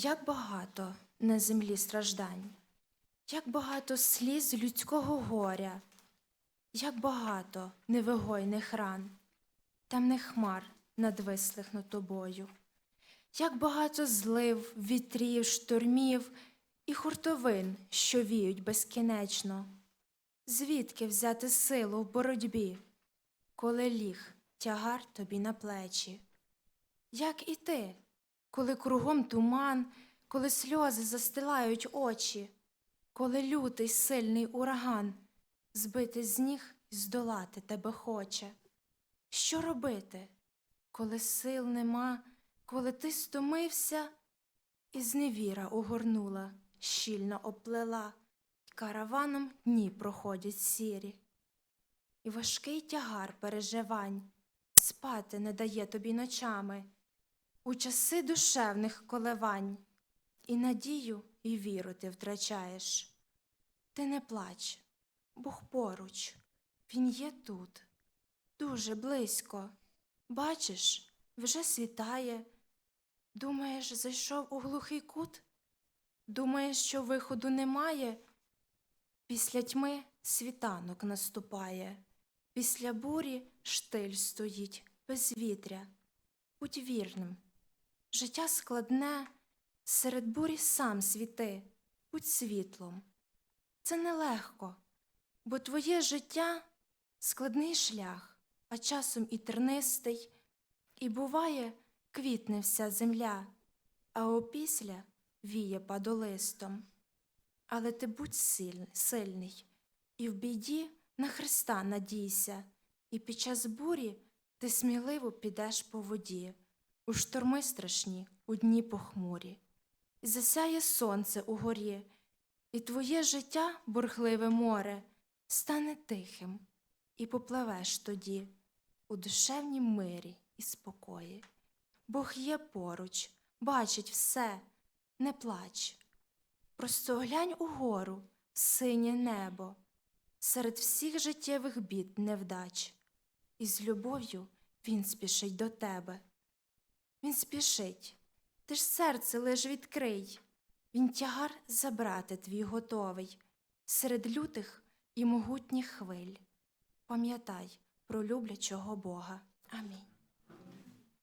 Як багато на землі страждань, як багато сліз людського горя, як багато невигойних ран, темних хмар надвислих над тобою, як багато злив, вітрів, штормів і хуртовин, що віють безкінечно. Звідки взяти силу в боротьбі, коли ліг тягар тобі на плечі? Як і ти, коли кругом туман, коли сльози застилають очі, коли лютий сильний ураган збити з ніг і здолати тебе хоче? Що робити, коли сил нема, коли ти стомився, і зневіра огорнула, щільно оплела, й караваном дні проходять сірі, і важкий тягар переживань спати не дає тобі ночами у часи душевних коливань, і надію, і віру ти втрачаєш. Ти не плач, Бог поруч, Він є тут, дуже близько. Бачиш, вже світає. Думаєш, зайшов у глухий кут? Думаєш, що виходу немає? Після тьми світанок наступає, після бурі штиль стоїть без вітря. Будь вірним, життя складне, серед бурі сам світи, будь світлом. Це нелегко, бо твоє життя складний шлях, а часом і тернистий, і буває, квітне вся земля, а опісля віє падолистом. Але ти будь силь- сильний, і в біді на Христа надійся, і під час бурі ти сміливо підеш по воді, у шторми страшні, у дні похмурі, і засяє сонце у горі, і твоє життя, бурхливе море, стане тихим, і попливеш тоді у душевнім мирі і спокої. Бог є поруч, бачить все, не плач. Просто глянь угору, в синє небо, серед всіх життєвих бід невдач, і з любов'ю він спішить до тебе. Він спішить, ти ж серце лиш відкрий, він тягар забрати твій готовий, серед лютих і могутніх хвиль. Пам'ятай про люблячого Бога. Амінь.